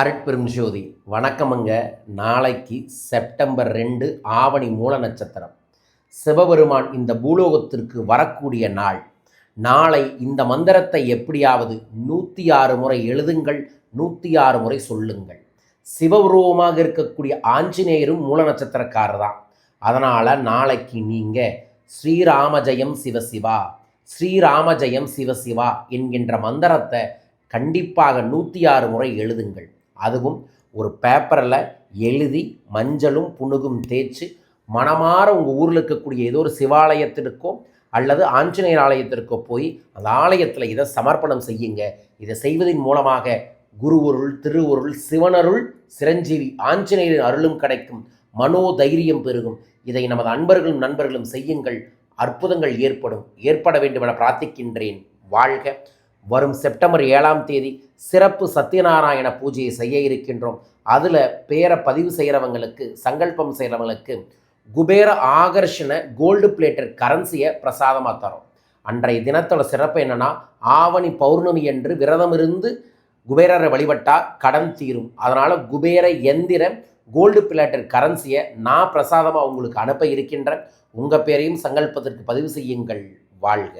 அருட்பெரும் ஜோதி வணக்கமுங்க. நாளைக்கு செப்டம்பர் ரெண்டு ஆவணி மூல நட்சத்திரம். சிவபெருமான் இந்த பூலோகத்திற்கு வரக்கூடிய நாள். நாளை இந்த மந்திரத்தை எப்படியாவது நூற்றி ஆறு முறை எழுதுங்கள் நூற்றி ஆறு முறை சொல்லுங்கள். சிவபுருவமாக இருக்கக்கூடிய ஆஞ்சநேயரும் மூல நட்சத்திரக்காரர் தான் அதனால் நாளைக்கு நீங்கள் ஸ்ரீராம ஜெயம் சிவசிவா ஸ்ரீராம ஜெயம் சிவசிவா என்கின்ற மந்திரத்தை கண்டிப்பாக நூற்றி ஆறு முறை எழுதுங்கள். அதுவும் ஒரு பேப்பரில் எழுதி மஞ்சளும் புணுகும் தேய்ச்சி மனமாற உங்கள் ஊரில் இருக்கக்கூடிய ஏதோ ஒரு சிவாலயத்திற்கோ அல்லது ஆஞ்சநேயர் ஆலயத்திற்கோ போய் அந்த ஆலயத்தில் இதை சமர்ப்பணம் செய்யுங்க. இதை செய்வதன் மூலமாக குருவருள் திருவருள் சிவனருள் சிரஞ்சீவி ஆஞ்சநேயரின் அருளும் கிடைக்கும். மனோ தைரியம் பெருகும். இதை நமது அன்பர்களும் நண்பர்களும் செய்யுங்கள். அற்புதங்கள் ஏற்படும். ஏற்பட வேண்டும் என பிரார்த்திக்கின்றேன். வாழ்க வரும் செப்டம்பர் ஏழாம் தேதி சிறப்பு சத்யநாராயண பூஜையை செய்ய இருக்கின்றோம். அதில் பேரை பதிவு செய்கிறவங்களுக்கு சங்கல்பம் செய்கிறவங்களுக்கு குபேர ஆகர்ஷண கோல்டு பிளேட்டட் கரன்சியை பிரசாதமாக தரோம். அன்றைய தினத்தோட சிறப்பு என்னென்னா ஆவணி பௌர்ணமி என்று விரதம் இருந்து குபேரரை வழிபட்டால் கடன் தீரும். அதனால் குபேர எந்திர கோல்டு பிளேட்டட் கரன்சியை நான் பிரசாதமாக உங்களுக்கு அனுப்ப இருக்கின்றேன். உங்கள் பேரையும் சங்கல்பத்திற்கு பதிவு செய்யுங்கள். வாழ்க.